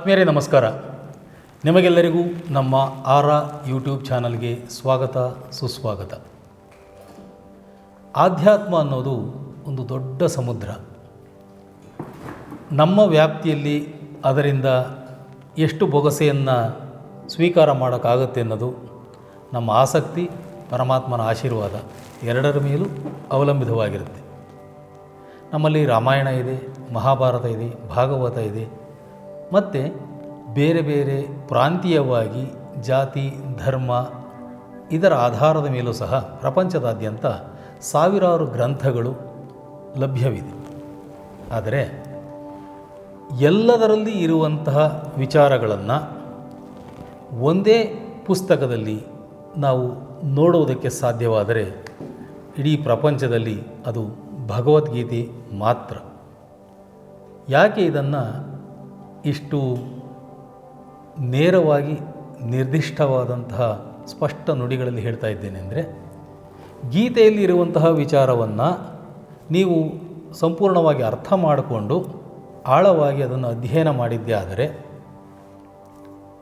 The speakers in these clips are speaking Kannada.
ಆತ್ಮೀಯರೇ, ನಮಸ್ಕಾರ. ನಿಮಗೆಲ್ಲರಿಗೂ ನಮ್ಮ ಆರ ಯೂಟ್ಯೂಬ್ ಚಾನಲ್ಗೆ ಸ್ವಾಗತ, ಸುಸ್ವಾಗತ. ಆಧ್ಯಾತ್ಮ ಅನ್ನೋದು ಒಂದು ದೊಡ್ಡ ಸಮುದ್ರ. ನಮ್ಮ ವ್ಯಾಪ್ತಿಯಲ್ಲಿ ಅದರಿಂದ ಎಷ್ಟು ಬೊಗಸೆಯನ್ನು ಸ್ವೀಕಾರ ಮಾಡೋಕ್ಕಾಗುತ್ತೆ ಅನ್ನೋದು ನಮ್ಮ ಆಸಕ್ತಿ, ಪರಮಾತ್ಮನ ಆಶೀರ್ವಾದ ಎರಡರ ಮೇಲೂ ಅವಲಂಬಿತವಾಗಿರುತ್ತೆ. ನಮ್ಮಲ್ಲಿ ರಾಮಾಯಣ ಇದೆ, ಮಹಾಭಾರತ ಇದೆ, ಭಾಗವತ ಇದೆ ಮತ್ತು ಬೇರೆ ಬೇರೆ ಪ್ರಾಂತೀಯವಾಗಿ ಜಾತಿ, ಧರ್ಮ ಇದರ ಆಧಾರದ ಮೇಲೂ ಸಹ ಪ್ರಪಂಚದಾದ್ಯಂತ ಸಾವಿರಾರು ಗ್ರಂಥಗಳು ಲಭ್ಯವಿದೆ. ಆದರೆ ಎಲ್ಲದರಲ್ಲಿ ಇರುವಂತಹ ವಿಚಾರಗಳನ್ನು ಒಂದೇ ಪುಸ್ತಕದಲ್ಲಿ ನಾವು ನೋಡುವುದಕ್ಕೆ ಸಾಧ್ಯವಾದರೆ ಇಡೀ ಪ್ರಪಂಚದಲ್ಲಿ ಅದು ಭಗವದ್ಗೀತೆ ಮಾತ್ರ. ಯಾಕೆ ಇದನ್ನು ಇಷ್ಟು ನೇರವಾಗಿ ನಿರ್ದಿಷ್ಟವಾದಂತಹ ಸ್ಪಷ್ಟ ನುಡಿಗಳಲ್ಲಿ ಹೇಳ್ತಾ ಇದ್ದೇನೆ ಅಂದರೆ, ಗೀತೆಯಲ್ಲಿ ಇರುವಂತಹ ವಿಚಾರವನ್ನು ನೀವು ಸಂಪೂರ್ಣವಾಗಿ ಅರ್ಥ ಮಾಡಿಕೊಂಡು ಆಳವಾಗಿ ಅದನ್ನು ಅಧ್ಯಯನ ಮಾಡಿದ್ದೇ ಆದರೆ,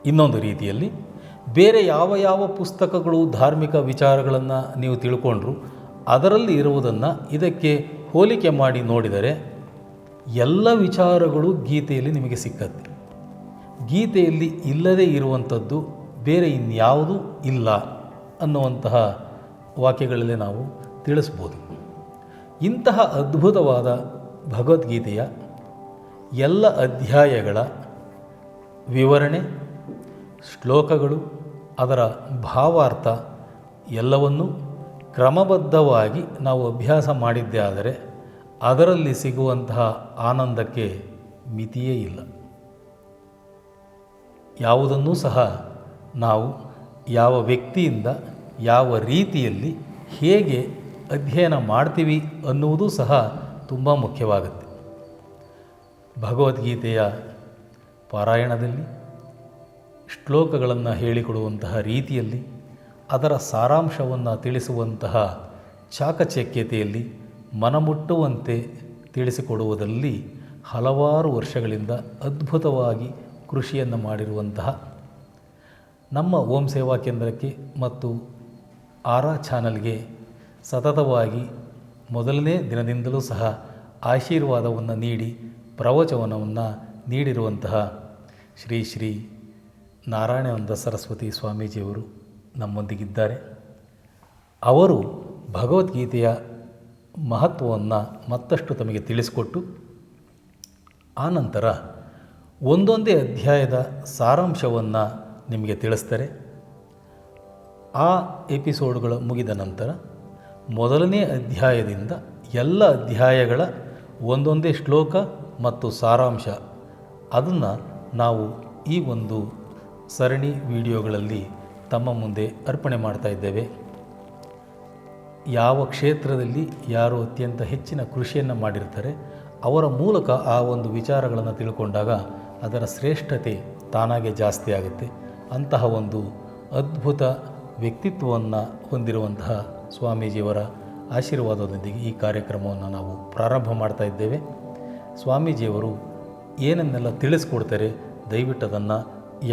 ಇನ್ನೊಂದು ರೀತಿಯಲ್ಲಿ ಬೇರೆ ಯಾವ ಯಾವ ಪುಸ್ತಕಗಳು ಧಾರ್ಮಿಕ ವಿಚಾರಗಳನ್ನು ನೀವು ತಿಳ್ಕೊಂಡ್ರು ಅದರಲ್ಲಿ ಇರುವುದನ್ನು ಇದಕ್ಕೆ ಹೋಲಿಕೆ ಮಾಡಿ ನೋಡಿದರೆ ಎಲ್ಲ ವಿಚಾರಗಳು ಗೀತೆಯಲ್ಲಿ ನಿಮಗೆ ಸಿಕ್ಕತ್ತೆ ಗೀತೆಯಲ್ಲಿ ಇಲ್ಲದೇ ಇರುವಂಥದ್ದು ಬೇರೆ ಇನ್ಯಾವುದೂ ಇಲ್ಲ ಅನ್ನುವಂತಹ ವಾಕ್ಯಗಳಲ್ಲಿ ನಾವು ತಿಳಿಸ್ಬೋದು. ಇಂತಹ ಅದ್ಭುತವಾದ ಭಗವದ್ಗೀತೆಯ ಎಲ್ಲ ಅಧ್ಯಾಯಗಳ ವಿವರಣೆ, ಶ್ಲೋಕಗಳು, ಅದರ ಭಾವಾರ್ಥ ಎಲ್ಲವನ್ನೂ ಕ್ರಮಬದ್ಧವಾಗಿ ನಾವು ಅಭ್ಯಾಸ ಮಾಡಿದ್ದೇ ಆದರೆ ಅದರಲ್ಲಿ ಸಿಗುವಂತಹ ಆನಂದಕ್ಕೆ ಮಿತಿಯೇ ಇಲ್ಲ. ಯಾವುದನ್ನೂ ಸಹ ನಾವು ಯಾವ ವ್ಯಕ್ತಿಯಿಂದ, ಯಾವ ರೀತಿಯಲ್ಲಿ ಹೇಗೆ ಅಧ್ಯಯನ ಮಾಡ್ತೀವಿ ಅನ್ನುವುದೂ ಸಹ ತುಂಬ ಮುಖ್ಯವಾಗುತ್ತೆ. ಭಗವದ್ಗೀತೆಯ ಪಾರಾಯಣದಲ್ಲಿ, ಶ್ಲೋಕಗಳನ್ನು ಹೇಳಿಕೊಡುವಂತಹ ರೀತಿಯಲ್ಲಿ, ಅದರ ಸಾರಾಂಶವನ್ನು ತಿಳಿಸುವಂತಹ ಚಾಕಚಕ್ಯತೆಯಲ್ಲಿ ಮನಮುಟ್ಟುವಂತೆ ತಿಳಿಸಿಕೊಡುವುದರಲ್ಲಿ ಹಲವಾರು ವರ್ಷಗಳಿಂದ ಅದ್ಭುತವಾಗಿ ಕೃಷಿಯನ್ನು ಮಾಡಿರುವಂತಹ ನಮ್ಮ ಓಂ ಸೇವಾ ಕೇಂದ್ರಕ್ಕೆ ಮತ್ತು ಆರಾ ಚಾನಲ್ಗೆ ಸತತವಾಗಿ ಮೊದಲನೇ ದಿನದಿಂದಲೂ ಸಹ ಆಶೀರ್ವಾದವನ್ನು ನೀಡಿ ಪ್ರವಚನವನ್ನು ನೀಡಿರುವಂತಹ ಶ್ರೀ ಶ್ರೀ ನಾರಾಯಣಾನಂದ ಸರಸ್ವತಿ ಸ್ವಾಮೀಜಿಯವರು ನಮ್ಮೊಂದಿಗಿದ್ದಾರೆ. ಅವರು ಭಗವದ್ಗೀತೆಯ ಮಹತ್ವವನ್ನು ಮತ್ತಷ್ಟು ತಮಗೆ ತಿಳಿಸಿಕೊಟ್ಟು, ಆನಂತರ ಒಂದೊಂದೇ ಅಧ್ಯಾಯದ ಸಾರಾಂಶವನ್ನು ನಿಮಗೆ ತಿಳಿಸ್ತಾರೆ. ಆ ಎಪಿಸೋಡ್ಗಳು ಮುಗಿದ ನಂತರ ಮೊದಲನೇ ಅಧ್ಯಾಯದಿಂದ ಎಲ್ಲ ಅಧ್ಯಾಯಗಳ ಒಂದೊಂದೇ ಶ್ಲೋಕ ಮತ್ತು ಸಾರಾಂಶ, ಅದನ್ನು ನಾವು ಈ ಒಂದು ಸರಣಿ ವಿಡಿಯೋಗಳಲ್ಲಿ ತಮ್ಮ ಮುಂದೆ ಅರ್ಪಣೆ ಮಾಡ್ತಾ ಇದ್ದೇವೆ. ಯಾವ ಕ್ಷೇತ್ರದಲ್ಲಿ ಯಾರು ಅತ್ಯಂತ ಹೆಚ್ಚಿನ ಕೃಷಿಯನ್ನು ಮಾಡಿರ್ತಾರೆ, ಅವರ ಮೂಲಕ ಆ ಒಂದು ವಿಚಾರಗಳನ್ನು ತಿಳ್ಕೊಂಡಾಗ ಅದರ ಶ್ರೇಷ್ಠತೆ ತಾನಾಗೆ ಜಾಸ್ತಿ ಆಗುತ್ತೆ. ಅಂತಹ ಒಂದು ಅದ್ಭುತ ವ್ಯಕ್ತಿತ್ವವನ್ನು ಹೊಂದಿರುವಂತಹ ಸ್ವಾಮೀಜಿಯವರ ಆಶೀರ್ವಾದದೊಂದಿಗೆ ಈ ಕಾರ್ಯಕ್ರಮವನ್ನು ನಾವು ಪ್ರಾರಂಭ ಮಾಡ್ತಾ ಇದ್ದೇವೆ. ಸ್ವಾಮೀಜಿಯವರು ಏನನ್ನೆಲ್ಲ ತಿಳಿಸ್ಕೊಡ್ತಾರೆ, ದಯವಿಟ್ಟು ಅದನ್ನು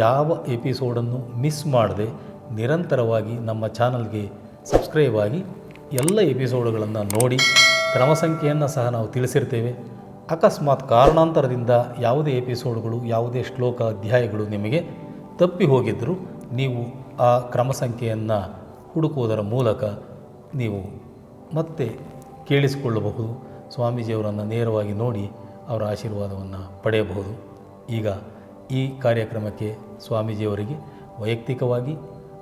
ಯಾವ ಎಪಿಸೋಡನ್ನು ಮಿಸ್ ಮಾಡದೆ ನಿರಂತರವಾಗಿ ನಮ್ಮ ಚಾನಲ್ಗೆ ಸಬ್ಸ್ಕ್ರೈಬ್ ಆಗಿ ಎಲ್ಲ ಎಪಿಸೋಡ್ಗಳನ್ನು ನೋಡಿ ಕ್ರಮ ಸಂಖ್ಯೆಯನ್ನು ಸಹ ನಾವು ತಿಳಿಸಿರ್ತೇವೆ. ಅಕಸ್ಮಾತ್ ಕಾರಣಾಂತರದಿಂದ ಯಾವುದೇ ಎಪಿಸೋಡ್ಗಳು, ಯಾವುದೇ ಶ್ಲೋಕ ಅಧ್ಯಾಯಗಳು ನಿಮಗೆ ತಪ್ಪಿ ಹೋಗಿದ್ದರೂ ನೀವು ಆ ಕ್ರಮ ಸಂಖ್ಯೆಯನ್ನು ಹುಡುಕುವುದರ ಮೂಲಕ ನೀವು ಮತ್ತೆ ಕೇಳಿಸಿಕೊಳ್ಳಬಹುದು. ಸ್ವಾಮೀಜಿಯವರನ್ನು ನೇರವಾಗಿ ನೋಡಿ ಅವರ ಆಶೀರ್ವಾದವನ್ನು ಪಡೆಯಬಹುದು. ಈಗ ಈ ಕಾರ್ಯಕ್ರಮಕ್ಕೆ ಸ್ವಾಮೀಜಿಯವರಿಗೆ ವೈಯಕ್ತಿಕವಾಗಿ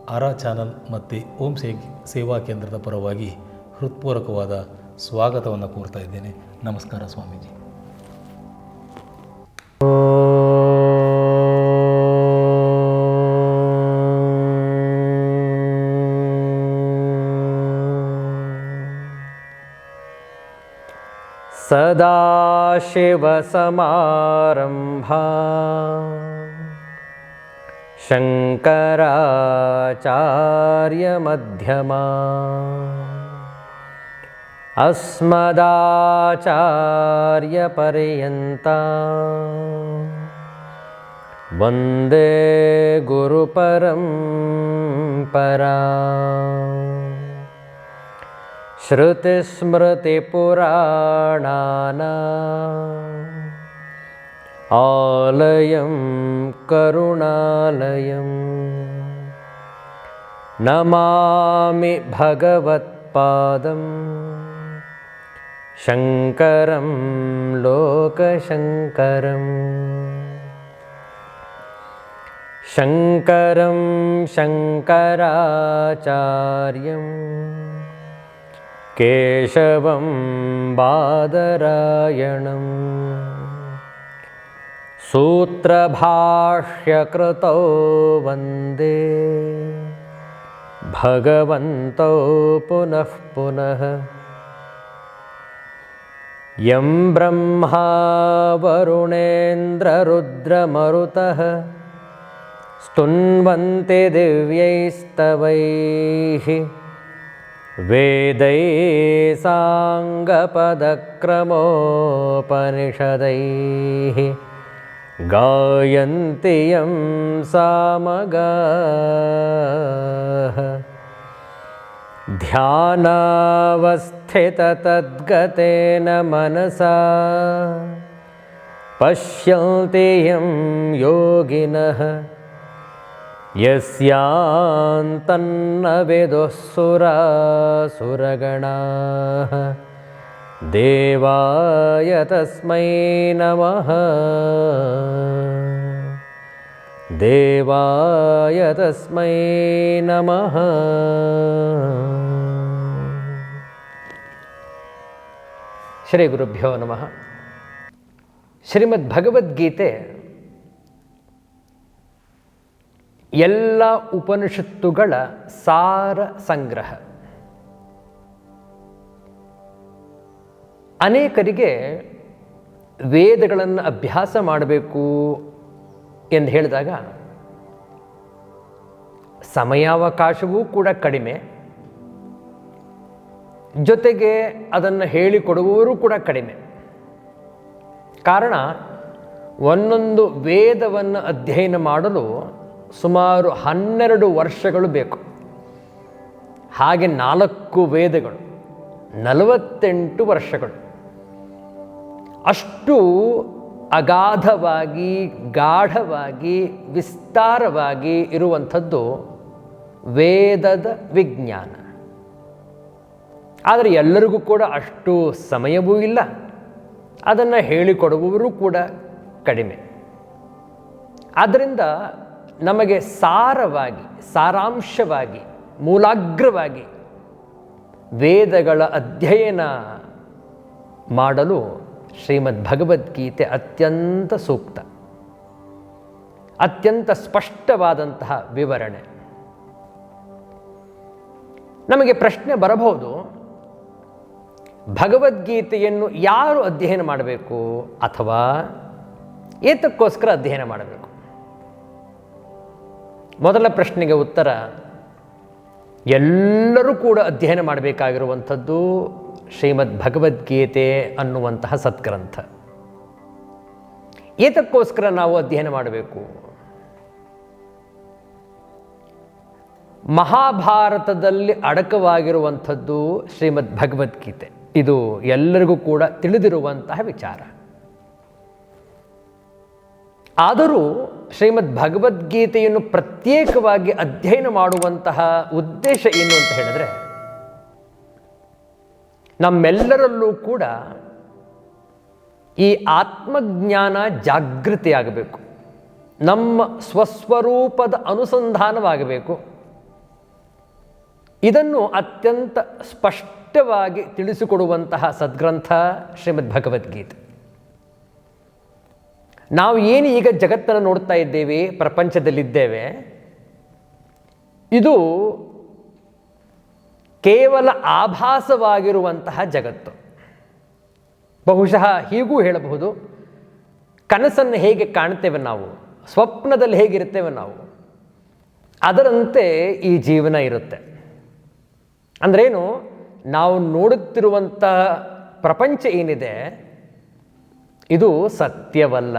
ಆರಾ ಚಾನಲ್ ಮತ್ತು ಓಂ ಸೇ ಸೇವಾ ಕೇಂದ್ರದ ಪರವಾಗಿ ಹೃತ್ಪೂರ್ವಕವಾದ ಸ್ವಾಗತವನ್ನು ಕೋರ್ತಾ ಇದ್ದೇನೆ ನಮಸ್ಕಾರ ಸ್ವಾಮೀಜಿ सदाशिवसमारम्भा शङ्कराचार्यमध्यमा। अस्मदाचार्यपर्यन्ता। वन्दे गुरुपरं परा श्रुतिस्मृतिपुराणाना आलयं करुणालयं। नमामि भगवत्पादं। शङ्करं लोकशङ्करम् शङ्करं शङ्कराचार्यं। केशवं बादरायणम् सूत्रभाष्यकृतौ वन्दे। भगवन्तौ पुनः पुनः। यं ब्रह्मा वरुणेन्द्ररुद्रमरुतः स्तुन्वन्ति दिव्यैस्तवैः। वेदैः साङ्गपदक्रमोपनिषदैः गायन्ति यं सामगाः। ध्यानावस्थिततद्गतेन मनसा। पश्यन्ति यं योगिनः। यस्यान्तन्न विदुः सुरासुरगणाः देवाय तस्मै नमः देवाय तस्मै नमः ಶ್ರೀ ಗುರುಭ್ಯೋ ನಮಃ ಶ್ರೀಮದ್ ಭಗವದ್ಗೀತೆ ಎಲ್ಲ ಉಪನಿಷತ್ತುಗಳ ಸಾರ ಸಂಗ್ರಹ ಅನೇಕರಿಗೆ ವೇದಗಳನ್ನು ಅಭ್ಯಾಸ ಮಾಡಬೇಕು ಎಂದು ಹೇಳಿದಾಗ ಸಮಯಾವಕಾಶವೂ ಕೂಡ ಕಡಿಮೆ. ಜೊತೆಗೆ ಅದನ್ನು ಹೇಳಿಕೊಡುವವರು ಕೂಡ ಕಡಿಮೆ. ಕಾರಣ ಒಂದೊಂದು ವೇದವನ್ನು ಅಧ್ಯಯನ ಮಾಡಲು ಸುಮಾರು ಹನ್ನೆರಡು ವರ್ಷಗಳು ಬೇಕು. ಹಾಗೆ ನಾಲ್ಕು ವೇದಗಳು, ನಲವತ್ತೆಂಟು ವರ್ಷಗಳು. ಅಷ್ಟು ಅಗಾಧವಾಗಿ, ಗಾಢವಾಗಿ, ವಿಸ್ತಾರವಾಗಿ ಇರುವಂಥದ್ದು ವೇದದ ವಿಜ್ಞಾನ. ಆದರೆ ಎಲ್ಲರಿಗೂ ಕೂಡ ಅಷ್ಟು ಸಮಯವೂ ಇಲ್ಲ. ಅದನ್ನು ಹೇಳಿಕೊಡುವವರು ಕೂಡ ಕಡಿಮೆ. ಆದ್ದರಿಂದ ನಮಗೆ ಸಾರವಾಗಿ, ಸಾರಾಂಶವಾಗಿ, ಮೂಲಾಗ್ರವಾಗಿ ವೇದಗಳ ಅಧ್ಯಯನ ಮಾಡಲು ಶ್ರೀಮದ್ ಭಗವದ್ಗೀತೆ ಅತ್ಯಂತ ಸೂಕ್ತ. ಅತ್ಯಂತ ಸ್ಪಷ್ಟವಾದಂತಹ ವಿವರಣೆ. ನಮಗೆ ಪ್ರಶ್ನೆ ಬರಬಹುದು, ಭಗವದ್ಗೀತೆಯನ್ನು ಯಾರು ಅಧ್ಯಯನ ಮಾಡಬೇಕು ಅಥವಾ ಏತಕ್ಕೋಸ್ಕರ ಅಧ್ಯಯನ ಮಾಡಬೇಕು? ಮೊದಲ ಪ್ರಶ್ನೆಗೆ ಉತ್ತರ, ಎಲ್ಲರೂ ಕೂಡ ಅಧ್ಯಯನ ಮಾಡಬೇಕಾಗಿರುವಂಥದ್ದು ಶ್ರೀಮದ್ ಭಗವದ್ಗೀತೆ ಅನ್ನುವಂತಹ ಸತ್ಗ್ರಂಥ. ಏತಕ್ಕೋಸ್ಕರ ನಾವು ಅಧ್ಯಯನ ಮಾಡಬೇಕು? ಮಹಾಭಾರತದಲ್ಲಿ ಅಡಕವಾಗಿರುವಂಥದ್ದು ಶ್ರೀಮದ್ ಭಗವದ್ಗೀತೆ ಇದು ಎಲ್ಲರಿಗೂ ಕೂಡ ತಿಳಿದಿರುವಂತಹ ವಿಚಾರ. ಆದರೂ ಶ್ರೀಮದ್ ಭಗವದ್ಗೀತೆಯನ್ನು ಪ್ರತ್ಯೇಕವಾಗಿ ಅಧ್ಯಯನ ಮಾಡುವಂತಹ ಉದ್ದೇಶ ಏನು ಅಂತ ಹೇಳಿದ್ರೆ ನಮ್ಮೆಲ್ಲರಲ್ಲೂ ಕೂಡ ಈ ಆತ್ಮಜ್ಞಾನ ಜಾಗೃತಿಯಾಗಬೇಕು. ನಮ್ಮ ಸ್ವಸ್ವರೂಪದ ಅನುಸಂಧಾನವಾಗಬೇಕು. ಇದನ್ನು ಅತ್ಯಂತ ಸ್ಪಷ್ಟವಾಗಿ ತಿಳಿಸಿಕೊಡುವಂತಹ ಸದ್ಗ್ರಂಥ ಶ್ರೀಮದ್ ಭಗವದ್ಗೀತೆ. ನಾವು ಏನು ಈಗ ಜಗತ್ತನ್ನು ನೋಡ್ತಾ ಇದ್ದೇವೆ, ಪ್ರಪಂಚದಲ್ಲಿದ್ದೇವೆ, ಇದು ಕೇವಲ ಆಭಾಸವಾಗಿರುವಂತಹ ಜಗತ್ತು. ಬಹುಶಃ ಹೀಗೂ ಹೇಳಬಹುದು, ಕನಸನ್ನು ಹೇಗೆ ಕಾಣ್ತೇವೆ ನಾವು, ಸ್ವಪ್ನದಲ್ಲಿ ಹೇಗಿರ್ತೇವೆ ನಾವು, ಅದರಂತೆ ಈ ಜೀವನ ಇರುತ್ತೆ. ಅಂದ್ರೇನು, ನಾವು ನೋಡುತ್ತಿರುವಂತಹ ಪ್ರಪಂಚ ಏನಿದೆ, ಇದು ಸತ್ಯವಲ್ಲ.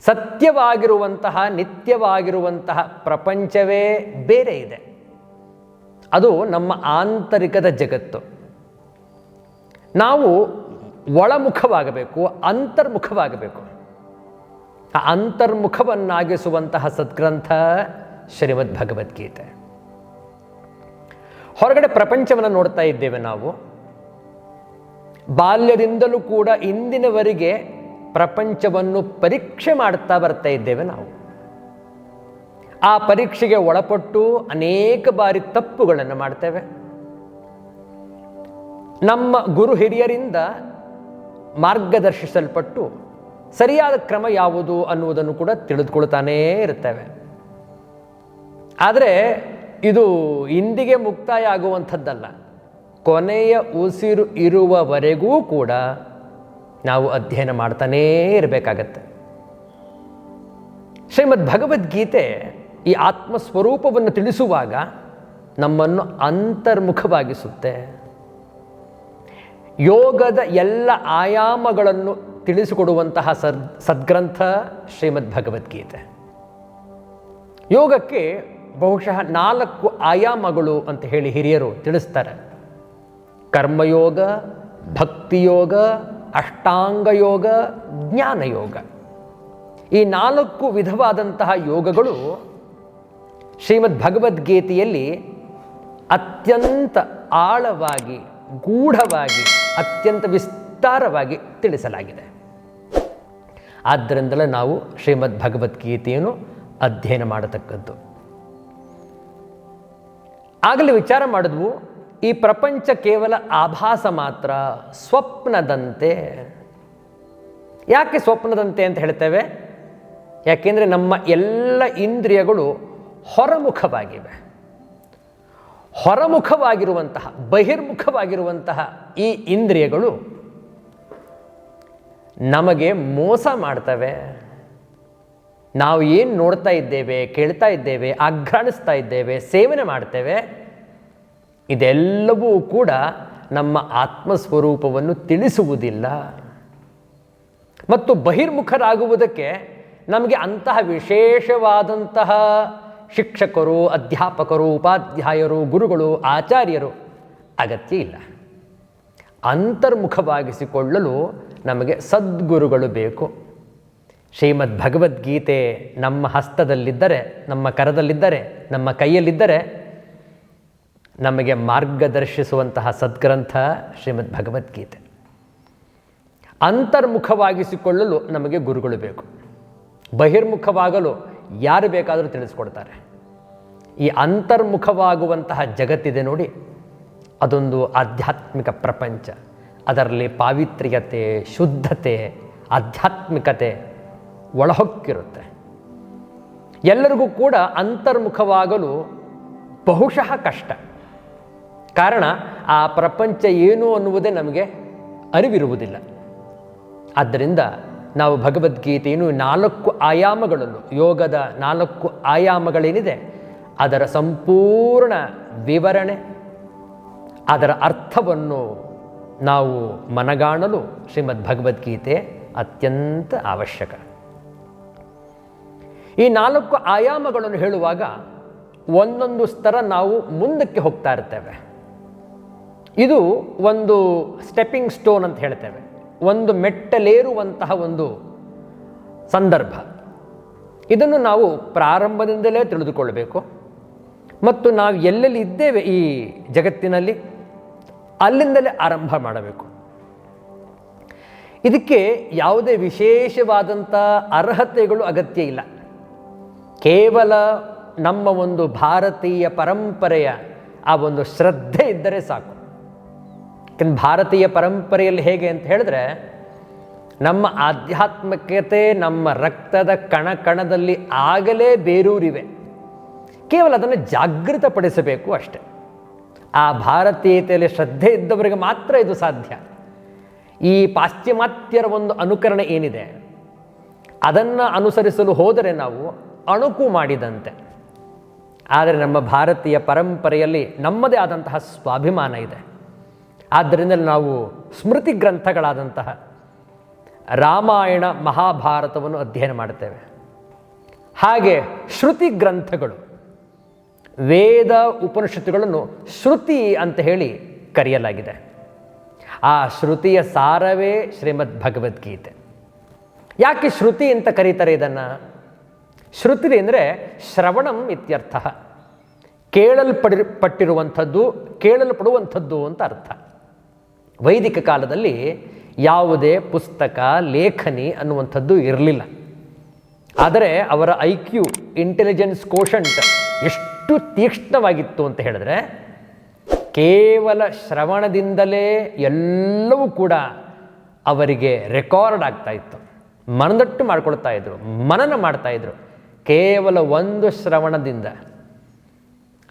ಸತ್ಯವಾಗಿರುವಂತಹ, ನಿತ್ಯವಾಗಿರುವಂತಹ ಪ್ರಪಂಚವೇ ಬೇರೆ ಇದೆ. ಅದು ನಮ್ಮ ಆಂತರಿಕದ ಜಗತ್ತು. ನಾವು ಒಳಮುಖವಾಗಬೇಕು, ಅಂತರ್ಮುಖವಾಗಬೇಕು. ಆ ಅಂತರ್ಮುಖವನ್ನಾಗಿಸುವಂತಹ ಸದ್ಗ್ರಂಥ ಶ್ರೀಮದ್ ಭಗವದ್ಗೀತೆ ಹೊರಗಡೆ ಪ್ರಪಂಚವನ್ನು ನೋಡ್ತಾ ಇದ್ದೇವೆ ನಾವು. ಬಾಲ್ಯದಿಂದಲೂ ಕೂಡ ಇಂದಿನವರೆಗೆ ಪ್ರಪಂಚವನ್ನು ಪರೀಕ್ಷೆ ಮಾಡ್ತಾ ಬರ್ತಾ ಇದ್ದೇವೆ ನಾವು. ಆ ಪರೀಕ್ಷೆಗೆ ಒಳಪಟ್ಟು ಅನೇಕ ಬಾರಿ ತಪ್ಪುಗಳನ್ನು ಮಾಡ್ತೇವೆ. ನಮ್ಮ ಗುರು ಹಿರಿಯರಿಂದ ಮಾರ್ಗದರ್ಶಿಸಲ್ಪಟ್ಟು ಸರಿಯಾದ ಕ್ರಮ ಯಾವುದು ಅನ್ನುವುದನ್ನು ಕೂಡ ತಿಳಿದುಕೊಳ್ತಾನೇ ಇರ್ತೇವೆ. ಆದರೆ ಇದು ಇಂದಿಗೆ ಮುಕ್ತಾಯ ಆಗುವಂಥದ್ದಲ್ಲ. ಕೊನೆಯ ಉಸಿರು ಇರುವವರೆಗೂ ಕೂಡ ನಾವು ಅಧ್ಯಯನ ಮಾಡ್ತಾನೇ ಇರಬೇಕಾಗತ್ತೆ. ಶ್ರೀಮದ್ ಭಗವದ್ಗೀತೆ ಈ ಆತ್ಮಸ್ವರೂಪವನ್ನು ತಿಳಿಸುವಾಗ ನಮ್ಮನ್ನು ಅಂತರ್ಮುಖವಾಗಿಸುತ್ತೆ. ಯೋಗದ ಎಲ್ಲ ಆಯಾಮಗಳನ್ನು ತಿಳಿಸಿಕೊಡುವಂತಹ ಸದ್, ಸದ್ಗ್ರಂಥ ಶ್ರೀಮದ್ ಭಗವದ್ಗೀತೆ. ಯೋಗಕ್ಕೆ ಬಹುಶಃ ನಾಲ್ಕು ಆಯಾಮಗಳು ಅಂತ ಹೇಳಿ ಹಿರಿಯರು ತಿಳಿಸ್ತಾರೆ. ಕರ್ಮಯೋಗ, ಭಕ್ತಿಯೋಗ, ಅಷ್ಟಾಂಗಯೋಗ, ಜ್ಞಾನಯೋಗ. ಈ ನಾಲ್ಕು ವಿಧವಾದಂತಹ ಯೋಗಗಳು ಶ್ರೀಮದ್ ಭಗವದ್ಗೀತೆಯಲ್ಲಿ ಅತ್ಯಂತ ಆಳವಾಗಿ, ಗೂಢವಾಗಿ, ಅತ್ಯಂತ ವಿಸ್ತಾರವಾಗಿ ತಿಳಿಸಲಾಗಿದೆ. ಆದ್ದರಿಂದಲೇ ನಾವು ಶ್ರೀಮದ್ ಭಗವದ್ಗೀತೆಯನ್ನು ಅಧ್ಯಯನ ಮಾಡತಕ್ಕದ್ದು. ಆಗಲೇ ವಿಚಾರ ಮಾಡಿದ್ವು, ಈ ಪ್ರಪಂಚ ಕೇವಲ ಆಭಾಸ ಮಾತ್ರ, ಸ್ವಪ್ನದಂತೆ. ಯಾಕೆ ಸ್ವಪ್ನದಂತೆ ಅಂತ ಹೇಳ್ತೇವೆ? ಯಾಕೆಂದರೆ ನಮ್ಮ ಎಲ್ಲ ಇಂದ್ರಿಯಗಳು ಹೊರಮುಖವಾಗಿವೆ. ಹೊರಮುಖವಾಗಿರುವಂತಹ, ಬಹಿರ್ಮುಖವಾಗಿರುವಂತಹ ಈ ಇಂದ್ರಿಯಗಳು ನಮಗೆ ಮೋಸ ಮಾಡ್ತವೆ. ನಾವು ಏನು ನೋಡ್ತಾ ಇದ್ದೇವೆ, ಕೇಳ್ತಾ ಇದ್ದೇವೆ ಆಘ್ರಾಣಿಸ್ತಾ ಇದ್ದೇವೆ, ಸೇವನೆ ಮಾಡ್ತೇವೆ, ಇದೆಲ್ಲವೂ ಕೂಡ ನಮ್ಮ ಆತ್ಮಸ್ವರೂಪವನ್ನು ತಿಳಿಸುವುದಿಲ್ಲ. ಮತ್ತು ಬಹಿರ್ಮುಖರಾಗುವುದಕ್ಕೆ ನಮಗೆ ಅಂತಹ ವಿಶೇಷವಾದಂತಹ ಶಿಕ್ಷಕರು, ಅಧ್ಯಾಪಕರು, ಉಪಾಧ್ಯಾಯರು, ಗುರುಗಳು, ಆಚಾರ್ಯರು ಅಗತ್ಯ ಇಲ್ಲ. ಅಂತರ್ಮುಖವಾಗಿಸಿಕೊಳ್ಳಲು ನಮಗೆ ಸದ್ಗುರುಗಳು ಬೇಕು. ಶ್ರೀಮದ್ ಭಗವದ್ಗೀತೆ ನಮ್ಮ ಹಸ್ತದಲ್ಲಿದ್ದರೆ, ನಮ್ಮ ಕರದಲ್ಲಿದ್ದರೆ, ನಮ್ಮ ಕೈಯಲ್ಲಿದ್ದರೆ ನಮಗೆ ಮಾರ್ಗದರ್ಶಿಸುವಂತಹ ಸದ್ಗ್ರಂಥ ಶ್ರೀಮದ್ ಭಗವದ್ಗೀತೆ. ಅಂತರ್ಮುಖವಾಗಿಸಿಕೊಳ್ಳಲು ನಮಗೆ ಗುರುಗಳು ಬೇಕು. ಬಹಿರ್ಮುಖವಾಗಲು ಯಾರು ಬೇಕಾದರೂ ತಿಳಿಸ್ಕೊಡ್ತಾರೆ. ಈ ಅಂತರ್ಮುಖವಾಗುವಂತಹ ಜಗತ್ತಿದೆ ನೋಡಿ, ಅದೊಂದು ಆಧ್ಯಾತ್ಮಿಕ ಪ್ರಪಂಚ. ಅದರಲ್ಲಿ ಪಾವಿತ್ರ್ಯತೆ, ಶುದ್ಧತೆ, ಆಧ್ಯಾತ್ಮಿಕತೆ ಒಳಹೊಕ್ಕಿರುತ್ತೆ. ಎಲ್ಲರಿಗೂ ಕೂಡ ಅಂತರ್ಮುಖವಾಗಲು ಬಹುಶಃ ಕಷ್ಟ. ಕಾರಣ, ಆ ಪ್ರಪಂಚ ಏನು ಅನ್ನುವುದೇ ನಮಗೆ ಅರಿವಿರುವುದಿಲ್ಲ. ಆದ್ದರಿಂದ ನಾವು ಭಗವದ್ಗೀತೆಯನ್ನು ನಾಲ್ಕು ಆಯಾಮಗಳನ್ನು, ಯೋಗದ ನಾಲ್ಕು ಆಯಾಮಗಳೇನಿದೆ, ಅದರ ಸಂಪೂರ್ಣ ವಿವರಣೆ, ಅದರ ಅರ್ಥವನ್ನು ನಾವು ಮನಗಾಣಲು ಶ್ರೀಮದ್ ಭಗವದ್ಗೀತೆ ಅತ್ಯಂತ ಅವಶ್ಯಕ. ಈ ನಾಲ್ಕು ಆಯಾಮಗಳನ್ನು ಹೇಳುವಾಗ ಒಂದೊಂದು ಸ್ತರ ನಾವು ಮುಂದಕ್ಕೆ ಹೋಗ್ತಾ ಇರ್ತೇವೆ. ಇದು ಒಂದು ಸ್ಟೆಪ್ಪಿಂಗ್ ಸ್ಟೋನ್ ಅಂತ ಹೇಳ್ತೇವೆ. ಒಂದು ಮೆಟ್ಟಲೇರುವಂತಹ ಒಂದು ಸಂದರ್ಭ. ಇದನ್ನು ನಾವು ಪ್ರಾರಂಭದಿಂದಲೇ ತಿಳಿದುಕೊಳ್ಳಬೇಕು. ಮತ್ತು ನಾವು ಎಲ್ಲೆಲ್ಲಿ ಇದ್ದೇವೆ ಈ ಜಗತ್ತಿನಲ್ಲಿ, ಅಲ್ಲಿಂದಲೇ ಆರಂಭ ಮಾಡಬೇಕು. ಇದಕ್ಕೆ ಯಾವುದೇ ವಿಶೇಷವಾದಂಥ ಅರ್ಹತೆಗಳು ಅಗತ್ಯ ಇಲ್ಲ. ಕೇವಲ ನಮ್ಮ ಒಂದು ಭಾರತೀಯ ಪರಂಪರೆಯ ಆ ಒಂದು ಶ್ರದ್ಧೆ ಇದ್ದರೆ ಸಾಕು. ಯಾಕಂದ್ರೆ ಭಾರತೀಯ ಪರಂಪರೆಯಲ್ಲಿ ಹೇಗೆ ಅಂತ ಹೇಳಿದ್ರೆ, ನಮ್ಮ ಆಧ್ಯಾತ್ಮಿಕತೆ ನಮ್ಮ ರಕ್ತದ ಕಣ ಕಣದಲ್ಲಿ ಆಗಲೇ ಬೇರೂರಿವೆ. ಕೇವಲ ಅದನ್ನು ಜಾಗೃತಪಡಿಸಬೇಕು ಅಷ್ಟೆ. ಆ ಭಾರತೀಯತೆಯಲ್ಲಿ ಶ್ರದ್ಧೆ ಇದ್ದವರಿಗೆ ಮಾತ್ರ ಇದು ಸಾಧ್ಯ. ಈ ಪಾಶ್ಚಿಮಾತ್ಯರ ಒಂದು ಅನುಕರಣೆ ಏನಿದೆ? ಅದನ್ನು ಅನುಸರಿಸಲು ಹೋದರೆ ನಾವು ಅಣುಕು ಮಾಡಿದಂತೆ. ಆದರೆ ನಮ್ಮ ಭಾರತೀಯ ಪರಂಪರೆಯಲ್ಲಿ ನಮ್ಮದೇ ಆದಂತಹ ಸ್ವಾಭಿಮಾನ ಇದೆ. ಆದ್ದರಿಂದ ನಾವು ಸ್ಮೃತಿ ಗ್ರಂಥಗಳಾದಂತಹ ರಾಮಾಯಣ ಮಹಾಭಾರತವನ್ನು ಅಧ್ಯಯನ ಮಾಡ್ತೇವೆ ಹಾಗೆ ಶ್ರುತಿ ಗ್ರಂಥಗಳು, ವೇದ ಉಪನಿಷತ್ತುಗಳನ್ನು ಶ್ರುತಿ ಅಂತ ಹೇಳಿ ಕರೆಯಲಾಗಿದೆ. ಆ ಶ್ರುತಿಯ ಸಾರವೇ ಶ್ರೀಮದ್ ಭಗವದ್ಗೀತೆ ಯಾಕೆ ಶ್ರುತಿ ಅಂತ ಕರೀತಾರೆ ಇದನ್ನು? ಶ್ರುತಿ ಅಂದರೆ ಶ್ರವಣಂ ಇತ್ಯರ್ಥ. ಕೇಳಲ್ಪಡಿ ಪಟ್ಟಿರುವಂಥದ್ದು, ಕೇಳಲ್ಪಡುವಂಥದ್ದು ಅಂತ ಅರ್ಥ. ವೈದಿಕ ಕಾಲದಲ್ಲಿ ಯಾವುದೇ ಪುಸ್ತಕ, ಲೇಖನಿ ಅನ್ನುವಂಥದ್ದು ಇರಲಿಲ್ಲ. ಆದರೆ ಅವರ ಐ ಕ್ಯೂ ಇಂಟೆಲಿಜೆನ್ಸ್ ಕೋಶಂಟ್ ಎಷ್ಟು ತೀಕ್ಷ್ಣವಾಗಿತ್ತು ಅಂತ ಹೇಳಿದ್ರೆ, ಕೇವಲ ಶ್ರವಣದಿಂದಲೇ ಎಲ್ಲವೂ ಕೂಡ ಅವರಿಗೆ ರೆಕಾರ್ಡ್ ಆಗ್ತಾ ಇತ್ತು. ಮನದಟ್ಟು ಮಾಡ್ಕೊಳ್ತಾ ಇದ್ರು, ಮನನ ಮಾಡ್ತಾ ಇದ್ರು, ಕೇವಲ ಒಂದು ಶ್ರವಣದಿಂದ.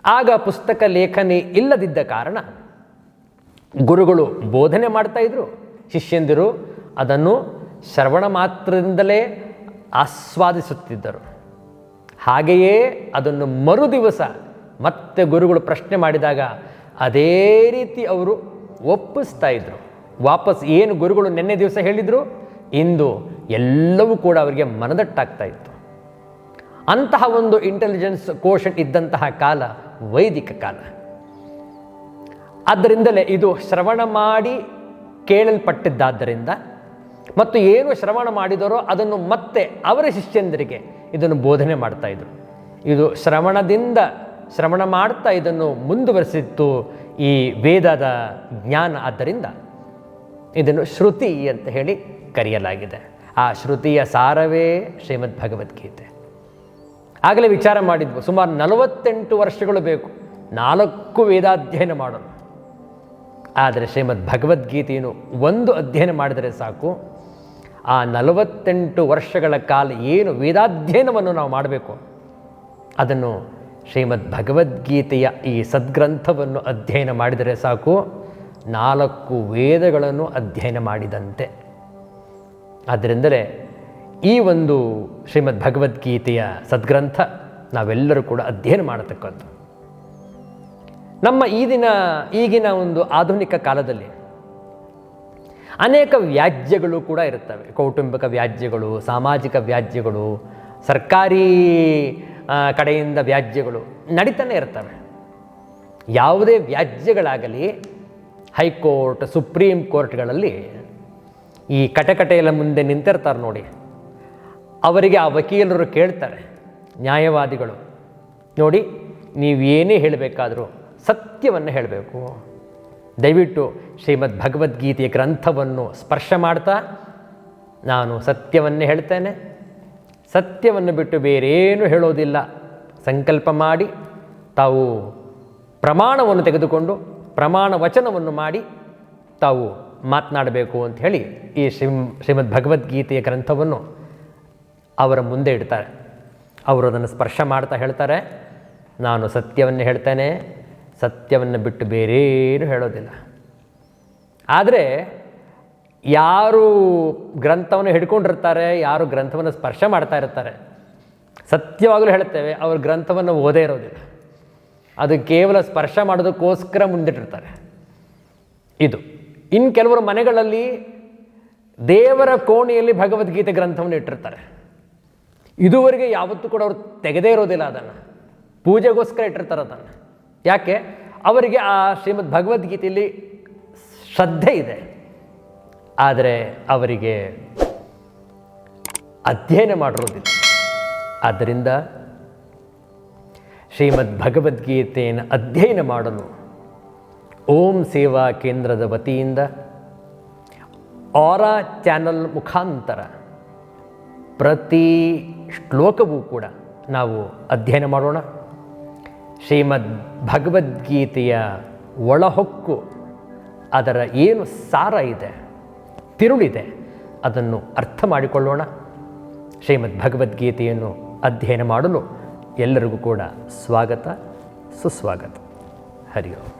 ಆಗ ಪುಸ್ತಕ, ಲೇಖನಿ ಇಲ್ಲದಿದ್ದ ಕಾರಣ ಗುರುಗಳು ಬೋಧನೆ ಮಾಡ್ತಾಯಿದ್ರು ಶಿಷ್ಯಂದಿರು ಅದನ್ನು ಶ್ರವಣ ಮಾತ್ರದಿಂದಲೇ ಆಸ್ವಾದಿಸುತ್ತಿದ್ದರು. ಹಾಗೆಯೇ ಅದನ್ನು ಮರು ದಿವಸ ಮತ್ತೆ ಗುರುಗಳು ಪ್ರಶ್ನೆ ಮಾಡಿದಾಗ ಅದೇ ರೀತಿ ಅವರು ಒಪ್ಪಿಸ್ತಾ ಇದ್ದರು ವಾಪಸ್ ಏನು ಗುರುಗಳು ನಿನ್ನೆ ದಿವಸ ಹೇಳಿದರು? ಇಂದು ಎಲ್ಲವೂ ಕೂಡ ಅವರಿಗೆ ಮನದಟ್ಟಾಗ್ತಾ ಇತ್ತು. ಅಂತಹ ಒಂದು ಇಂಟೆಲಿಜೆನ್ಸ್ ಕೋಶನ್ ಇದ್ದಂತಹ ಕಾಲ ವೈದಿಕ ಕಾಲ. ಆದ್ದರಿಂದಲೇ ಇದು ಶ್ರವಣ ಮಾಡಿ ಕೇಳಲ್ಪಟ್ಟಿದ್ದಾದ್ದರಿಂದ ಮತ್ತು ಏನು ಶ್ರವಣ ಮಾಡಿದರೋ ಅದನ್ನು ಮತ್ತೆ ಅವರ ಶಿಷ್ಯಂದರಿಗೆ ಇದನ್ನು ಬೋಧನೆ ಮಾಡ್ತಾ ಇದ್ರು. ಇದು ಶ್ರವಣದಿಂದ ಶ್ರವಣ ಮಾಡ್ತಾ ಇದನ್ನು ಮುಂದುವರೆಸಿತ್ತು ಈ ವೇದದ ಜ್ಞಾನ. ಆದ್ದರಿಂದ ಇದನ್ನು ಶ್ರುತಿ ಅಂತ ಹೇಳಿ ಕರೆಯಲಾಗಿದೆ. ಆ ಶ್ರುತಿಯ ಸಾರವೇ ಶ್ರೀಮದ್ ಭಗವದ್ಗೀತೆ ಆಗಲೇ ವಿಚಾರ ಮಾಡಿದ್ವು. ಸುಮಾರು ನಲವತ್ತೆಂಟು ವರ್ಷಗಳು ಬೇಕು. ನಾಲ್ಕು ವೇದಾಧ್ಯಯನ ಮಾಡಲು ಆದರೆ ಶ್ರೀಮದ್ ಭಗವದ್ಗೀತೆಯನ್ನು ಒಂದು ಅಧ್ಯಯನ ಮಾಡಿದರೆ ಸಾಕು. ಆ ನಲವತ್ತೆಂಟು ವರ್ಷಗಳ ಕಾಲ ಏನು ವೇದಾಧ್ಯಯನವನ್ನು ನಾವು ಮಾಡಬೇಕು? ಅದನ್ನು ಶ್ರೀಮದ್ ಭಗವದ್ಗೀತೆಯ ಈ ಸದ್ಗ್ರಂಥವನ್ನು ಅಧ್ಯಯನ ಮಾಡಿದರೆ ಸಾಕು. ನಾಲ್ಕು ವೇದಗಳನ್ನು ಅಧ್ಯಯನ ಮಾಡಿದಂತೆ. ಆದ್ದರಿಂದಲೇ ಈ ಒಂದು ಶ್ರೀಮದ್ ಭಗವದ್ಗೀತೆಯ ಸದ್ಗ್ರಂಥ ನಾವೆಲ್ಲರೂ ಕೂಡ ಅಧ್ಯಯನ ಮಾಡತಕ್ಕದ್ದು. ನಮ್ಮ ಈ ದಿನ ಈಗಿನ ಒಂದು ಆಧುನಿಕ ಕಾಲದಲ್ಲಿ ಅನೇಕ ವ್ಯಾಜ್ಯಗಳು ಕೂಡ ಇರುತ್ತವೆ. ಕೌಟುಂಬಿಕ ವ್ಯಾಜ್ಯಗಳು, ಸಾಮಾಜಿಕ ವ್ಯಾಜ್ಯಗಳು, ಸರ್ಕಾರಿ ಕಡೆಯಿಂದ ವ್ಯಾಜ್ಯಗಳು ನಡೀತಾನೆ ಇರ್ತವೆ. ಯಾವುದೇ ವ್ಯಾಜ್ಯಗಳಾಗಲಿ ಹೈಕೋರ್ಟ್, ಸುಪ್ರೀಂ ಕೋರ್ಟ್ಗಳಲ್ಲಿ ಈ ಕಟಕಟೆಯಲ್ಲ ಮುಂದೆ ನಿಂತಿರ್ತಾರೆ ನೋಡಿ. ಅವರಿಗೆ ಆ ವಕೀಲರು ಕೇಳ್ತಾರೆ, ನ್ಯಾಯವಾದಿಗಳು, ನೋಡಿ ನೀವೇನೇ ಹೇಳಬೇಕಾದರೂ ಸತ್ಯವನ್ನು ಹೇಳಬೇಕು. ದಯವಿಟ್ಟು ಶ್ರೀಮದ್ ಭಗವದ್ಗೀತೆಯ ಗ್ರಂಥವನ್ನು ಸ್ಪರ್ಶ ಮಾಡ್ತಾ ನಾನು ಸತ್ಯವನ್ನೇ ಹೇಳ್ತೇನೆ. ಸತ್ಯವನ್ನು ಬಿಟ್ಟು ಬೇರೇನು ಹೇಳೋದಿಲ್ಲ. ಸಂಕಲ್ಪ ಮಾಡಿ, ತಾವು ಪ್ರಮಾಣವನ್ನು ತೆಗೆದುಕೊಂಡು, ಪ್ರಮಾಣ ವಚನವನ್ನು ಮಾಡಿ, ತಾವು ಮಾತನಾಡಬೇಕು ಅಂತ ಹೇಳಿ ಈ ಶ್ರೀ ಶ್ರೀಮದ್ ಭಗವದ್ಗೀತೆಯ ಗ್ರಂಥವನ್ನು ಅವರ ಮುಂದೆ ಇಡ್ತಾರೆ. ಅವರು ಅದನ್ನು ಸ್ಪರ್ಶ ಮಾಡ್ತಾ ಹೇಳ್ತಾರೆ. ನಾನು ಸತ್ಯವನ್ನು ಹೇಳ್ತೇನೆ. ಸತ್ಯವನ್ನು ಬಿಟ್ಟು ಬೇರೇನು ಹೇಳೋದಿಲ್ಲ. ಆದರೆ ಯಾರು ಗ್ರಂಥವನ್ನು ಹಿಡ್ಕೊಂಡಿರ್ತಾರೆ, ಯಾರು ಗ್ರಂಥವನ್ನು ಸ್ಪರ್ಶ ಮಾಡ್ತಾ ಇರ್ತಾರೆ, ಸತ್ಯವಾಗಲೂ ಹೇಳ್ತೇವೆ, ಅವ್ರ ಗ್ರಂಥವನ್ನು ಓದೇ ಇರೋದಿಲ್ಲ. ಅದು ಕೇವಲ ಸ್ಪರ್ಶ ಮಾಡೋದಕ್ಕೋಸ್ಕರ ಮುಂದಿಟ್ಟಿರ್ತಾರೆ. ಇದು. ಇನ್ನು ಕೆಲವರು ಮನೆಗಳಲ್ಲಿ ದೇವರ ಕೋಣೆಯಲ್ಲಿ ಭಗವದ್ಗೀತೆ ಗ್ರಂಥವನ್ನು ಇಟ್ಟಿರ್ತಾರೆ. ಇದುವರೆಗೆ ಯಾವತ್ತೂ ಕೂಡ ಅವರು ತೆಗೆದೇ ಇರೋದಿಲ್ಲ ಅದನ್ನು. ಪೂಜೆಗೋಸ್ಕರ ಇಟ್ಟಿರ್ತಾರೆ ಅದನ್ನು. ಯಾಕೆ? ಅವರಿಗೆ ಆ ಶ್ರೀಮದ್ ಭಗವದ್ಗೀತೆಯಲ್ಲಿ ಶ್ರದ್ಧೆ ಇದೆ. ಆದರೆ ಅವರಿಗೆ ಅಧ್ಯಯನ ಮಾಡಿರೋದಿಲ್ಲ. ಆದ್ದರಿಂದ ಶ್ರೀಮದ್ ಭಗವದ್ಗೀತೆಯನ್ನು ಅಧ್ಯಯನ ಮಾಡಲು ಓಂ ಸೇವಾ ಕೇಂದ್ರದ ವತಿಯಿಂದ ಆರಾ ಚಾನಲ್ ಮುಖಾಂತರ ಪ್ರತಿ ಶ್ಲೋಕವೂ ಕೂಡ ನಾವು ಅಧ್ಯಯನ ಮಾಡೋಣ. ಶ್ರೀಮದ್ ಭಗವದ್ಗೀತೆಯ ಒಳಹೊಕ್ಕು, ಅದರ ಏನು ಸಾರ ಇದೆ, ತಿರುಳಿದೆ, ಅದನ್ನು ಅರ್ಥ ಮಾಡಿಕೊಳ್ಳೋಣ. ಶ್ರೀಮದ್ ಭಗವದ್ಗೀತೆಯನ್ನು ಅಧ್ಯಯನ ಮಾಡಲು ಎಲ್ಲರಿಗೂ ಕೂಡ ಸ್ವಾಗತ, ಸುಸ್ವಾಗತ. ಹರಿ ಓಂ